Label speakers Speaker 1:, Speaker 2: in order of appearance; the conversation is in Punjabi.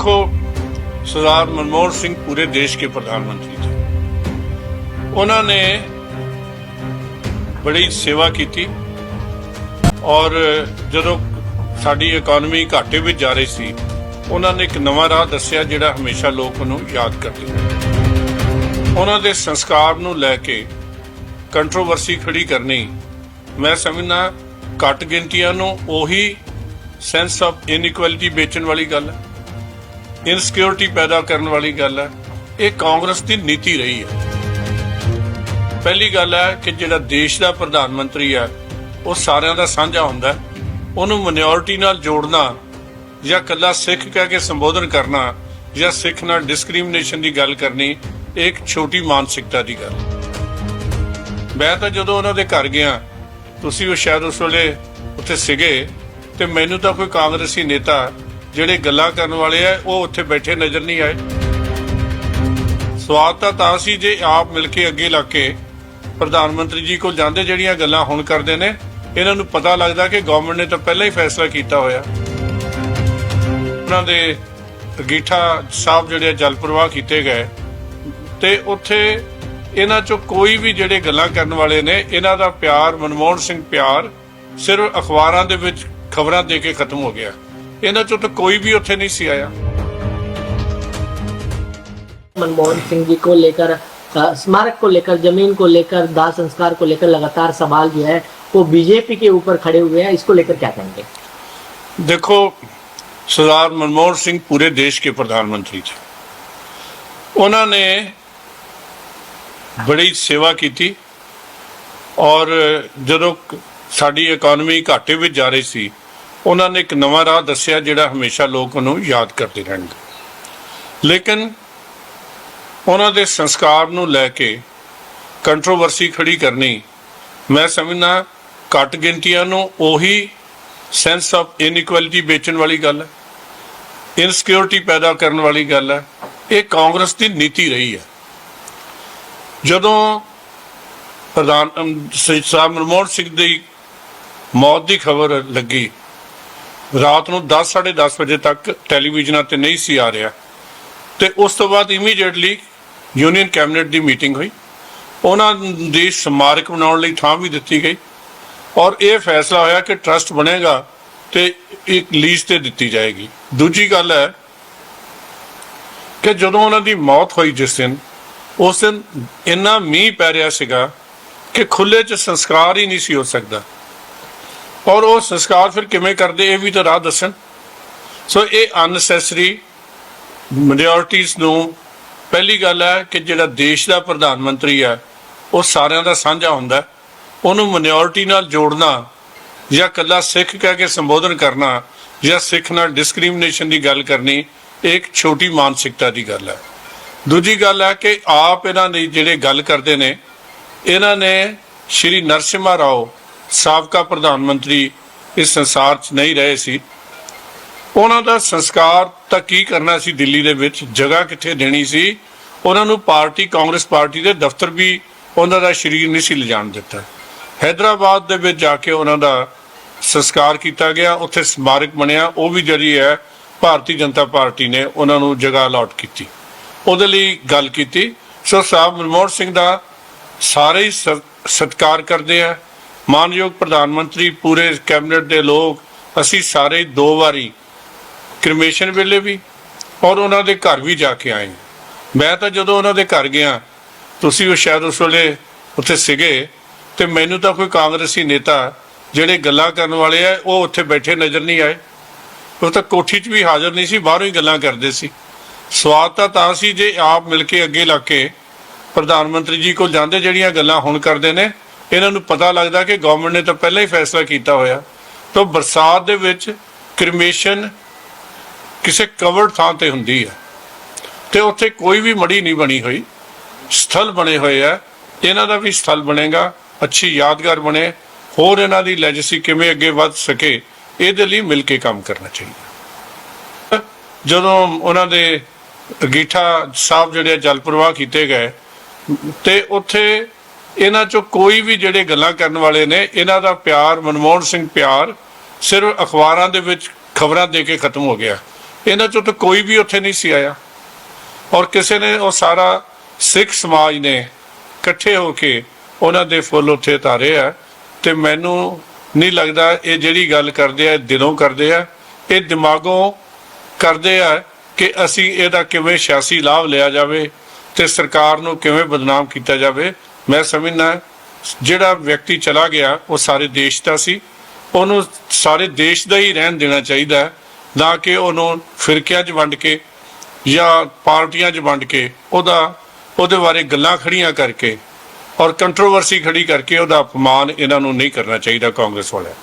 Speaker 1: देखो सरदार मनमोहन सिंह पूरे देश के प्रधानमंत्री थे उन्होंने ਬੜੀ ਸੇਵਾ ਕੀਤੀ ਔਰ ਜਦੋਂ ਸਾਡੀ ਇਕਨੋਮੀ ਘਾਟੇ ਵਿੱਚ ਜਾ ਰਹੀ ਸੀ ਉਹਨਾਂ ਨੇ ਇੱਕ ਨਵਾਂ ਰਾਹ ਦੱਸਿਆ ਜਿਹੜਾ ਹਮੇਸ਼ਾ ਲੋਕ ਉਹਨੂੰ ਯਾਦ ਕਰਦੇ ਨੇ ਉਹਨਾਂ ਦੇ ਸੰਸਕਾਰ ਨੂੰ ਲੈ ਕੇ ਕੰਟਰੋਵਰਸੀ ਖੜੀ ਕਰਨੀ ਮੈਂ ਸਮਝਦਾ ਘੱਟ ਗਿਣਤੀਆਂ ਨੂੰ ਉਹੀ ਸੈਂਸ ਆਫ ਇਨਇਕੁਐਲਿਟੀ ਵੇਚਣ ਵਾਲੀ ਗੱਲ ਹੈ ਇਨਸਿਕਿਉਰਿਟੀ ਪੈਦਾ ਕਰਨ ਵਾਲੀ ਗੱਲ ਹੈ। ਇਹ ਕਾਂਗਰਸ ਦੀ ਨੀਤੀ ਰਹੀ ਹੈ। ਪਹਿਲੀ ਗੱਲ ਹੈ ਕਿ ਜਿਹੜਾ ਦੇਸ਼ ਦਾ ਪ੍ਰਧਾਨ ਮੰਤਰੀ ਹੈ, ਉਹ ਸਾਰਿਆਂ ਦਾ ਸਾਂਝਾ ਹੁੰਦਾ ਉਹਨੂੰ ਮਿਨੋਰਿਟੀ ਨਾਲ ਜੋੜਨਾ ਜਾਂ ਕੱਲਾ ਸਿੱਖ ਕਹਿ ਕੇ ਸੰਬੋਧਨ ਕਰਨਾ ਜਾਂ ਸਿੱਖ ਨਾਲ ਡਿਸਕ੍ਰਿਮੀਨੇਸ਼ਨ ਦੀ ਗੱਲ ਕਰਨੀ, ਇਹ ਇੱਕ ਛੋਟੀ ਮਾਨਸਿਕਤਾ ਦੀ ਗੱਲ ਮੈਂ ਤਾਂ ਜਦੋਂ ਉਹਨਾਂ ਦੇ ਘਰ ਗਿਆ, ਤੁਸੀਂ ਉਹ ਸ਼ਾਇਦ ਉਸ ਵੇਲੇ ਉੱਥੇ ਸੀਗੇ, ਤੇ ਮੈਨੂੰ ਤਾਂ ਕੋਈ ਕਾਂਗਰਸੀ ਨੇਤਾ ਜਿਹੜੇ ਗੱਲਾਂ ਕਰਨ ਵਾਲੇ ਆ, ਉਹ ਉੱਥੇ ਬੈਠੇ ਨਜ਼ਰ ਨਹੀਂ ਆਏ। ਸਵਾਦ ਤਾਂ ਤਾਂ ਸੀ ਜੇ ਆਪ ਮਿਲ ਕੇ ਅੱਗੇ ਲੱਗ ਕੇ ਪ੍ਰਧਾਨ ਮੰਤਰੀ ਜੀ ਕੋਲ ਜਾਂਦੇ ਜਿਹੜੀਆਂ ਗੱਲਾਂ ਹੁਣ ਕਰਦੇ ਨੇ, ਇਹਨਾਂ ਨੂੰ ਪਤਾ ਲੱਗਦਾ ਕਿ ਗਵਰਨਮੈਂਟ ਨੇ ਤਾਂ ਪਹਿਲਾਂ ਹੀ ਫੈਸਲਾ ਕੀਤਾ ਹੋਇਆ। ਉਹਨਾਂ ਦੇ ਗੀਠਾ ਸਾਹਿਬ ਜਿਹੜੇ ਜਲ ਪ੍ਰਵਾਹ ਕੀਤੇ ਗਏ। ਤੇ ਉੱਥੇ ਇਹਨਾਂ ਚੋਂ ਕੋਈ ਵੀ ਜਿਹੜੇ ਗੱਲਾਂ ਕਰਨ ਵਾਲੇ ਨੇ, ਇਹਨਾਂ ਦਾ ਪਿਆਰ, ਮਨਮੋਹਨ ਸਿੰਘ ਪਿਆਰ ਸਿਰਫ ਅਖਬਾਰਾਂ ਦੇ ਵਿੱਚ ਖਬਰਾਂ ਦੇ ਕੇ ਖਤਮ ਹੋ ਗਿਆ। ਇਹਨਾਂ ਚੋਂ ਤਾਂ ਕੋਈ ਵੀ ਉੱਥੇ ਨਹੀਂ ਸੀ ਆਇਆ
Speaker 2: मनमोहन सिंह जी को लेकर अ, स्मारक को लेकर जमीन को लेकर दाह संस्कार को लेकर लगातार सवाल जो है वो बीजेपी के ऊपर खड़े हुए हैं इसको लेकर क्या कहेंगे
Speaker 1: देखो सरदार मनमोहन सिंह पूरे देश के प्रधानमंत्री थे उन्होंने ਬੜੀ ਸੇਵਾ ਕੀਤੀ ਔਰ ਜਦੋਂ ਸਾਡੀ ਇਕਨੋਮੀ ਘਾਟੇ ਵਿੱਚ ਜਾ ਰਹੀ ਸੀ ਉਹਨਾਂ ਨੇ ਇੱਕ ਨਵਾਂ ਰਾਹ ਦੱਸਿਆ ਜਿਹੜਾ ਹਮੇਸ਼ਾ ਲੋਕ ਉਹਨੂੰ ਯਾਦ ਕਰਦੇ ਰਹਿਣਗੇ। ਲੇਕਿਨ ਉਹਨਾਂ ਦੇ ਸੰਸਕਾਰ ਨੂੰ ਲੈ ਕੇ ਕੰਟਰੋਵਰਸੀ ਖੜੀ ਕਰਨੀ ਮੈਂ ਸਮਝਦਾ ਘੱਟ ਗਿਣਤੀਆਂ ਨੂੰ ਉਹੀ ਸੈਂਸ ਆਫ ਇਨਇਕੁਐਲਿਟੀ ਵੇਚਣ ਵਾਲੀ ਗੱਲ ਹੈ ਇਨਸਿਕਿਉਰਿਟੀ ਪੈਦਾ ਕਰਨ ਵਾਲੀ ਗੱਲ ਹੈ ਇਹ ਕਾਂਗਰਸ ਦੀ ਨੀਤੀ ਰਹੀ ਹੈ। ਜਦੋਂ ਪ੍ਰਧਾਨ ਅਮ, ਸਾਹਿਬ ਮਨਮੋਹਨ ਸਿੰਘ ਦੀ ਮੌਤ ਦੀ ਖਬਰ ਲੱਗੀ ਰਾਤ ਨੂੰ 10 10:30 ਵਜੇ ਤੱਕ ਟੈਲੀਵਿਜ਼ਨਾਂ ਤੇ ਨਹੀਂ ਸੀ ਆ ਰਿਹਾ। ਤੇ ਉਸ ਤੋਂ ਬਾਅਦ ਇਮੀਡੀਏਟਲੀ ਯੂਨੀਅਨ ਕੈਬਨਿਟ ਦੀ ਮੀਟਿੰਗ ਹੋਈ। ਉਹਨਾਂ ਦੀ ਸਮਾਰਕ ਬਣਾਉਣ ਲਈ ਥਾਂ ਵੀ ਦਿੱਤੀ ਗਈ ਔਰ ਇਹ ਫੈਸਲਾ ਹੋਇਆ ਕਿ ਟਰਸਟ ਬਣੇਗਾ ਤੇ ਇੱਕ ਲੀਜ਼ ਤੇ ਦਿੱਤੀ ਜਾਏਗੀ। ਦੂਜੀ ਗੱਲ ਹੈ ਕਿ ਜਦੋਂ ਉਹਨਾਂ ਦੀ ਮੌਤ ਹੋਈ ਜਿਸ ਦਿਨ, ਉਸ ਦਿਨ ਇੰਨਾ ਮੀਂਹ ਪੈ ਰਿਹਾ ਸੀਗਾ ਕਿ ਖੁੱਲੇ 'ਚ ਸੰਸਕਾਰ ਹੀ ਨਹੀਂ ਸੀ ਹੋ ਸਕਦਾ। ਔਰ ਉਹ ਸੰਸਕਾਰ ਫਿਰ ਕਿਵੇਂ ਕਰਦੇ, ਇਹ ਵੀ ਤਾਂ ਰਾਹ ਦੱਸਣ। ਸੋ ਇਹ ਅਨਸੈਸਰੀ ਮਿਨੋਰਟੀਜ਼ ਨੂੰ ਪਹਿਲੀ ਗੱਲ ਹੈ ਕਿ ਜਿਹੜਾ ਦੇਸ਼ ਦਾ ਪ੍ਰਧਾਨ ਮੰਤਰੀ ਹੈ, ਉਹ ਸਾਰਿਆਂ ਦਾ ਸਾਂਝਾ ਹੁੰਦਾ ਉਹਨੂੰ ਮਿਨੋਰਿਟੀ ਨਾਲ ਜੋੜਨਾ ਜਾਂ ਕੱਲਾ ਸਿੱਖ ਕਹਿ ਕੇ ਸੰਬੋਧਨ ਕਰਨਾ ਜਾਂ ਸਿੱਖ ਨਾਲ ਡਿਸਕ੍ਰਿਮੀਨੇਸ਼ਨ ਦੀ ਗੱਲ ਕਰਨੀ, ਇਹ ਇੱਕ ਛੋਟੀ ਮਾਨਸਿਕਤਾ ਦੀ ਗੱਲ ਹੈ। ਦੂਜੀ ਗੱਲ ਹੈ ਕਿ ਆਪ ਇਹਨਾਂ ਨੇ ਜਿਹੜੇ ਗੱਲ ਕਰਦੇ ਨੇ, ਇਹਨਾਂ ਨੇ ਸ਼੍ਰੀ ਨਰਸਿਮਾ ਰਾਓ ਸਾਬਕਾ ਪ੍ਰਧਾਨ ਮੰਤਰੀ ਇਸ ਸੰਸਾਰ 'ਚ ਨਹੀਂ ਰਹੇ ਸੀ। ਉਹਨਾਂ ਦਾ ਸੰਸਕਾਰ ਤਾਂ ਕੀ ਕਰਨਾ ਸੀ ਦਿੱਲੀ ਦੇ ਵਿੱਚ? ਜਗ੍ਹਾ ਕਿੱਥੇ ਦੇਣੀ ਸੀ? ਉਹਨਾਂ ਨੂੰ ਪਾਰਟੀ, ਕਾਂਗਰਸ ਪਾਰਟੀ ਦੇ ਦਫ਼ਤਰ ਵੀ ਉਹਨਾਂ ਦਾ ਸ਼ਰੀਰ ਨਹੀਂ ਸੀ ਲਿਜਾਣ ਦਿੱਤਾ। ਹైదరాబాద్ ਦੇ ਵਿੱਚ ਜਾ ਕੇ ਉਹਨਾਂ ਦਾ ਸੰਸਕਾਰ ਕੀਤਾ ਗਿਆ। ਉੱਥੇ ਸਮਾਰਕ ਬਣਿਆ। ਉਹ ਵੀ ਜਿਹੜੀ ਹੈ, ਭਾਰਤੀ ਜਨਤਾ ਪਾਰਟੀ ਨੇ ਉਹਨਾਂ ਨੂੰ ਜਗ੍ਹਾ ਅਲਾਟ ਕੀਤੀ। ਉਹਦੇ ਲਈ ਗੱਲ ਕੀਤੀ। ਸੋ ਸਾਹਿਬ ਮਨਮੋਹਨ ਸਿੰਘ ਦਾ ਸਾਰੇ ਸਤਕਾਰ ਕਰਦੇ ਆ। ਮਾਨਯੋਗ ਪ੍ਰਧਾਨ ਮੰਤਰੀ, ਪੂਰੇ ਕੈਬਨਿਟ ਦੇ ਲੋਕ, ਅਸੀਂ ਸਾਰੇ ਦੋ ਵਾਰੀ ਕ੍ਰਿਮੇਸ਼ਨ ਵੇਲੇ ਵੀ ਔਰ ਉਹਨਾਂ ਦੇ ਘਰ ਵੀ ਜਾ ਕੇ ਆਏ ਮੈਂ ਤਾਂ ਜਦੋਂ ਉਹਨਾਂ ਦੇ ਘਰ ਗਿਆ, ਤੁਸੀਂ ਉਹ ਸ਼ਾਇਦ ਉਸ ਵੇਲੇ ਉੱਥੇ ਸੀਗੇ ਤੇ ਮੈਨੂੰ ਤਾਂ ਕੋਈ ਕਾਂਗਰਸੀ ਨੇਤਾ ਜਿਹੜੇ ਗੱਲਾਂ ਕਰਨ ਵਾਲੇ ਆ, ਉਹ ਉੱਥੇ ਬੈਠੇ ਨਜ਼ਰ ਨਹੀਂ ਆਏ। ਉਹ ਤਾਂ ਕੋਠੀ 'ਚ ਵੀ ਹਾਜ਼ਰ ਨਹੀਂ ਸੀ, ਬਾਹਰੋਂ ਹੀ ਗੱਲਾਂ ਕਰਦੇ ਸੀ। ਸਵਾਦ ਤਾਂ ਤਾਂ ਸੀ ਜੇ ਆਪ ਮਿਲ ਕੇ ਅੱਗੇ ਲੱਗ ਕੇ ਪ੍ਰਧਾਨ ਮੰਤਰੀ ਜੀ ਕੋਲ ਜਾਂਦੇ, ਜਿਹੜੀਆਂ ਗੱਲਾਂ ਹੁਣ ਕਰਦੇ ਨੇ ਇਹਨਾਂ ਨੂੰ ਪਤਾ ਲੱਗਦਾ ਕਿ ਗਵਰਨਮੈਂਟ ਨੇ ਤਾਂ ਪਹਿਲਾਂ ਹੀ ਫੈਸਲਾ ਕੀਤਾ ਹੋਇਆ ਤਾਂ ਬਰਸਾਤ ਦੇ ਵਿੱਚ ਕ੍ਰਿਮੇਸ਼ਨ ਕਿਸੇ ਕਵਰਡ ਥਾਂ ਤੇ ਹੁੰਦੀ ਹੈ ਤੇ ਉੱਥੇ ਕੋਈ ਵੀ ਮੜੀ ਨਹੀਂ ਬਣੀ ਹੋਈ, ਸਥਲ ਬਣੇ ਹੋਏ ਆ, ਇਹਨਾਂ ਦਾ ਵੀ ਸਥਲ ਬਣੇਗਾ, ਅੱਛੀ ਯਾਦਗਾਰ ਬਣੇ, ਹੋਰ ਇਹਨਾਂ ਦੀ ਲੈਜਸੀ ਕਿਵੇਂ ਅੱਗੇ ਵੱਧ ਸਕੇ, ਇਹਦੇ ਲਈ ਮਿਲ ਕੇ ਕੰਮ ਕਰਨਾ ਚਾਹੀਦਾ। ਜਦੋਂ ਉਹਨਾਂ ਦੇ ਗੀਠਾ ਸਾਹਿਬ ਜਿਹੜੇ ਜਲ ਪ੍ਰਵਾਹ ਕੀਤੇ ਗਏ, ਤੇ ਉੱਥੇ ਇਹਨਾਂ ਚੋਂ ਕੋਈ ਵੀ ਜਿਹੜੇ ਗੱਲਾਂ ਕਰਨ ਵਾਲੇ ਨੇ, ਇਹਨਾਂ ਦਾ ਪਿਆਰ, ਮਨਮੋਹਨ ਸਿੰਘ ਪਿਆਰ ਸਿਰਫ ਅਖਬਾਰਾਂ ਦੇ ਵਿੱਚ ਖਬਰਾਂ ਦੇ ਕੇ ਖਤਮ ਹੋ ਗਿਆ। ਇਹਨਾਂ ਚੋਂ ਤਾਂ ਕੋਈ ਵੀ ਉੱਥੇ ਨਹੀਂ ਸੀ ਆਇਆ। ਔਰ ਕਿਸੇ ਨੇ ਉਹ ਸਾਰਾ ਸਿੱਖ ਸਮਾਜ ਨੇ ਇਕੱਠੇ ਹੋ ਕੇ ਉਹਨਾਂ ਦੇ ਫੁੱਲ ਉੱਥੇ ਉਤਾਰੇ ਆ ਤੇ ਮੈਨੂੰ ਨਹੀਂ ਲੱਗਦਾ ਇਹ ਜਿਹੜੀ ਗੱਲ ਕਰਦੇ ਆ, ਇਹ ਦਿਲੋਂ ਕਰਦੇ ਆ। ਇਹ ਦਿਮਾਗੋਂ ਕਰਦੇ ਆ ਕਿ ਅਸੀਂ ਇਹਦਾ ਕਿਵੇਂ ਸਿਆਸੀ ਲਾਭ ਲਿਆ ਜਾਵੇ ਤੇ ਸਰਕਾਰ ਨੂੰ ਕਿਵੇਂ ਬਦਨਾਮ ਕੀਤਾ ਜਾਵੇ। ਮੈਂ ਸਮਝਣਾ ਜਿਹੜਾ ਵਿਅਕਤੀ ਚਲਾ ਗਿਆ, ਉਹ ਸਾਰੇ ਦੇਸ਼ ਦਾ ਸੀ। ਉਹਨੂੰ ਸਾਰੇ ਦੇਸ਼ ਦਾ ਹੀ ਰਹਿਣ ਦੇਣਾ ਚਾਹੀਦਾ ਨਾ ਕਿ ਉਹਨੂੰ ਫਿਰਕਿਆਂ 'ਚ ਵੰਡ ਕੇ ਜਾਂ ਪਾਰਟੀਆਂ 'ਚ ਵੰਡ ਕੇ ਉਹਦਾ, ਉਹਦੇ ਬਾਰੇ ਗੱਲਾਂ ਖੜੀਆਂ ਕਰਕੇ ਔਰ ਕੰਟਰੋਵਰਸੀ ਖੜੀ ਕਰਕੇ ਉਹਦਾ ਅਪਮਾਨ ਇਹਨਾਂ ਨੂੰ ਨਹੀਂ ਕਰਨਾ ਚਾਹੀਦਾ ਕਾਂਗਰਸ ਵਾਲਿਆਂ